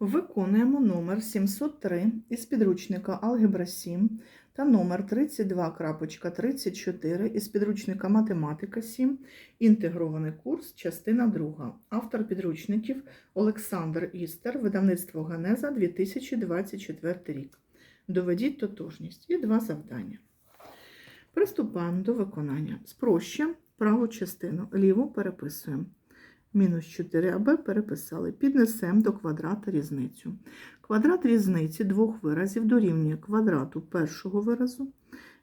Виконуємо номер 703 із підручника Алгебра 7 та номер 32.34 із підручника Математика 7, інтегрований курс, частина 2. Автор підручників Олександр Істер, видавництво Ганеза 2024 рік. Доведіть тотожність і два завдання. Приступаємо до виконання. Спрощуємо праву частину, ліву переписуємо. Мінус 4аб переписали. Піднесемо до квадрата різницю. Квадрат різниці двох виразів дорівнює квадрату першого виразу.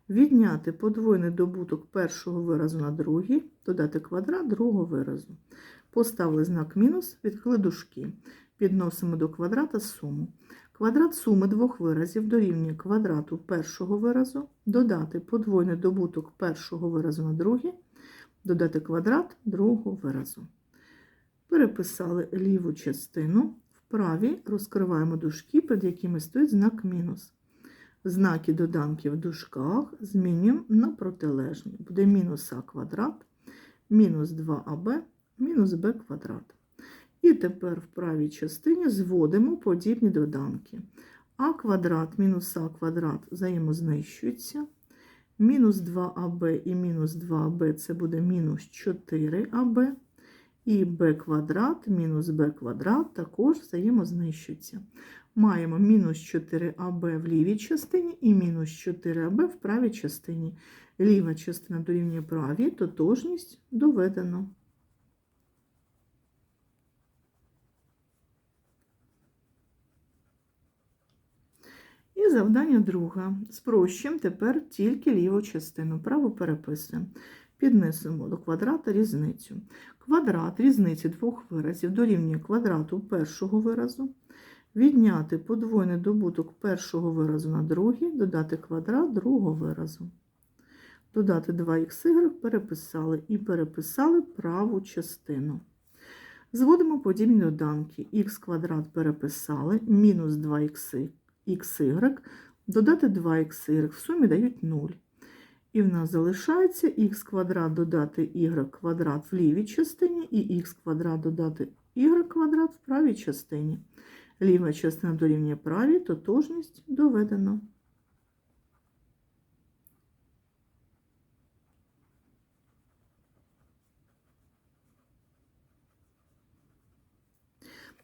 Відняти подвойний добуток першого виразу на другий, додати квадрат другого виразу. Поставили знак мінус, відкрили дужки. Підносимо до квадрата суму. Квадрат суми двох виразів дорівнює квадрату першого виразу, додати подвойний добуток першого виразу на другий, додати квадрат другого виразу. Переписали ліву частину, в правій розкриваємо дужки, перед якими стоїть знак мінус. Знаки доданки в дужках змінюємо на протилежні. Буде мінус а квадрат, мінус 2аб, мінус b квадрат. І тепер в правій частині зводимо подібні доданки. а квадрат мінус а квадрат взаємознищуються. Мінус 2аб і мінус 2аб це буде мінус 4аб. І b квадрат мінус b квадрат також взаємознищуються. Маємо мінус 4аб в лівій частині і мінус 4аб в правій частині. Ліва частина дорівнює правій, тотожність доведено. І завдання друге. Спрощуємо тепер тільки ліву частину. Праву переписуємо. Піднесемо до квадрата різницю. Квадрат різниці двох виразів дорівнює квадрату першого виразу. Відняти подвойний добуток першого виразу на другий, додати квадрат другого виразу. Додати 2х переписали і переписали праву частину. Зводимо подібні доданки. х квадрат переписали, мінус 2xy, додати 2xy, в сумі дають 0. І в нас залишається х квадрат додати y квадрат в лівій частині і х квадрат додати y квадрат в правій частині. Ліва частина дорівнює правій, тотожність доведено.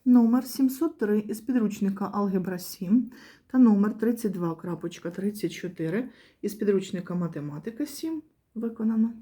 Номер 703 із підручника Алгебра 7 та номер 32.34 із підручника Математика 7 виконано.